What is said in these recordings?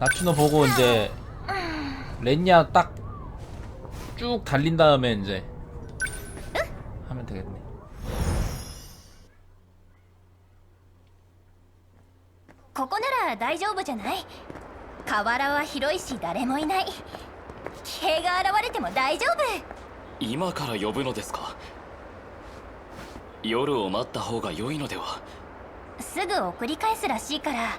나츠노 보고 이제 렌냐 딱 쭉 달린 다음에 이제 하면 되겠네. ここなら大丈夫じゃない河原は広いし誰もいない騎兵が現れても大丈夫今から呼ぶのですか夜を待った方が良いのではすぐ送り返すらしいから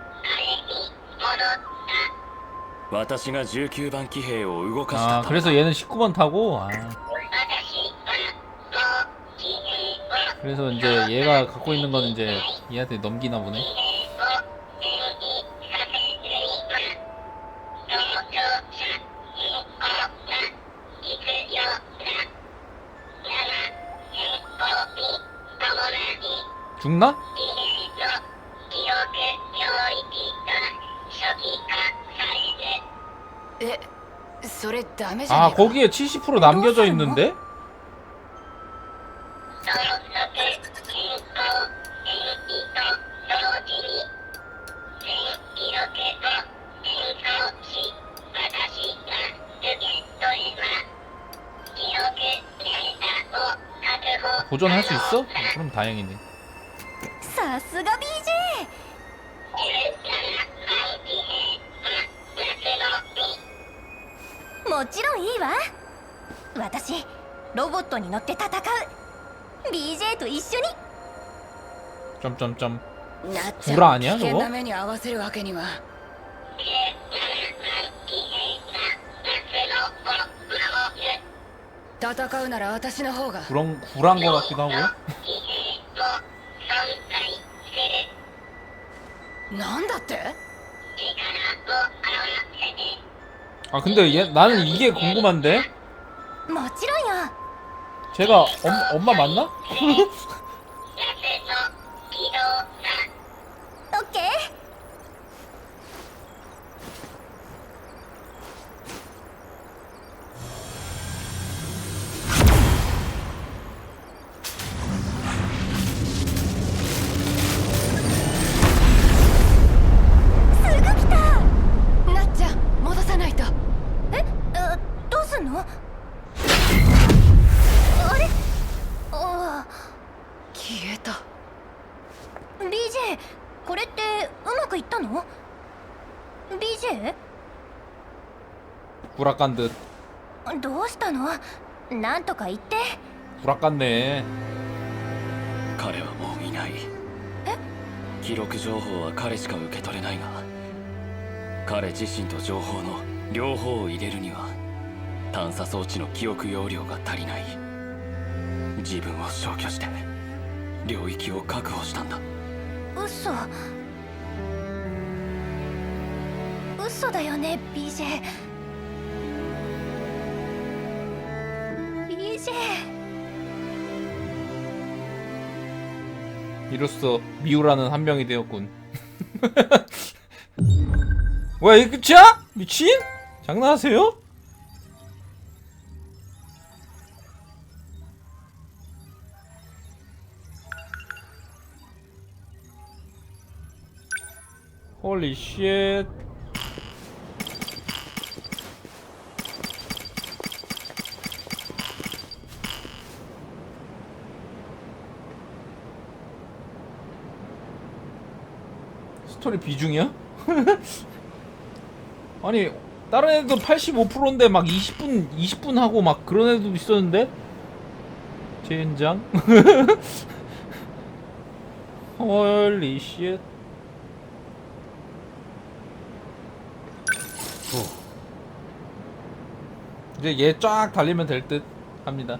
私が19番騎兵を動かした 아 ため 그래서 얘는 19번 타고 아 그래서 이제 얘가 갖고 있는 건 이제 얘한테 넘기나 보네. 죽나? えそれダメじゃね 아 えか 거기에 70% 남겨져 있는데? 보존할 수 있어? 그럼 다행이네. さすが BJ もちろんいいわ私ロボットに乗って戦う BJ と一緒に 점점점. なっちゃ裏아니야 危険 저거 な目に合わせるわけには戦うなら私の方が 구랑 구란 거 같기도 하고. なんだって 아 근데 얘 나는 이게 궁금한데 멋지러요. 제가 엄, 엄마 맞나? 네, 네, すんのあれあ消えた BJ これってうまくいったの BJ? 구락 간 듯. どうしたのなんとか言って 구락 같네. 彼はもういない記録情報は彼しか受け取れないが彼自身と情報の両方を入れるには 探査装置の記憶容量が足りない自分を消去して領域を確保したんだ嘘嘘だよね BJ BJ 이로써 미우라는 한 명이 되었군. 뭐야 이게 끝이야? 미친? 장난하세요? 쉣. 스토리 비중이야? 아니 다른 애도 85%인데 막 20분 20분 하고 막 그런 애도 있었는데 젠장 헐리 쉣 이제 얘 쫙 달리면 될 듯 합니다